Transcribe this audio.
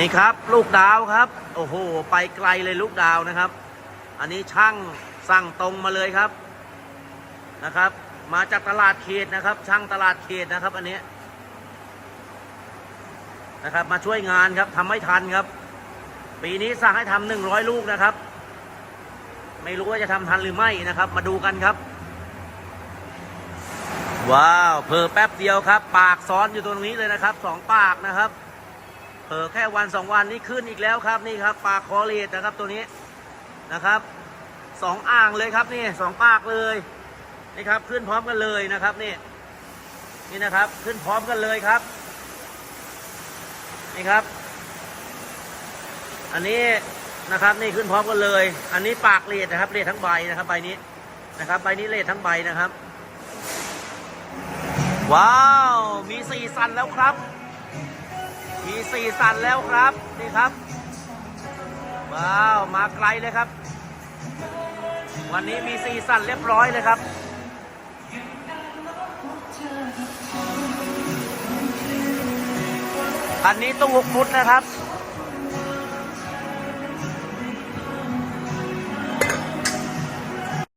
นี่ครับลูกดาวครับ โอ้โห ไปไกลเลยลูกดาวนะครับ อันนี้ช่างสั่งตรงมาเลยครับนะครับ มาจากตลาดเขตนะครับ ช่างตลาดเขตนะครับ อันนี้นะครับ มาช่วยงานครับทำไม่ทันครับ ปีนี้สั่งให้ทำหนึ่งร้อยลูกนะครับ ไม่รู้ว่าจะทำทันหรือไม่นะครับ มาดูกันครับ ว้าวเพอแป๊บเดียวครับ ปากซ้อนอยู่ตรงนี้เลยนะครับสองปากนะครับ เผลอแค่วันสองวันนี้ขึ้นอีกแล้วครับนี่ครับปลาคอเลดนะครับตัวนี้นะครับสองอ่างเลยครับนี่สองปากเลยนี่ครับขึ้นพร้อมกันเลยนะครับนี่นี่นะครับขึ้นพร้อมกันเลยครับนี่ครับ อันนี้นะครับนี่ขึ้นพร้อมกันเลย อันนี้ปากเลดนะครับเลดทั้งใบนะครับใบนี้นะครับใบนี้เลดทั้งใบนะครับ ว้าวมีสี่สันแล้วครับ มีสี่สันแล้วครับ นี่ครับ ว้าว มาไกลเลยครับ วันนี้มีสี่สันเรียบร้อยเลยครับคันนี้ต้องหกฟุตนะครับ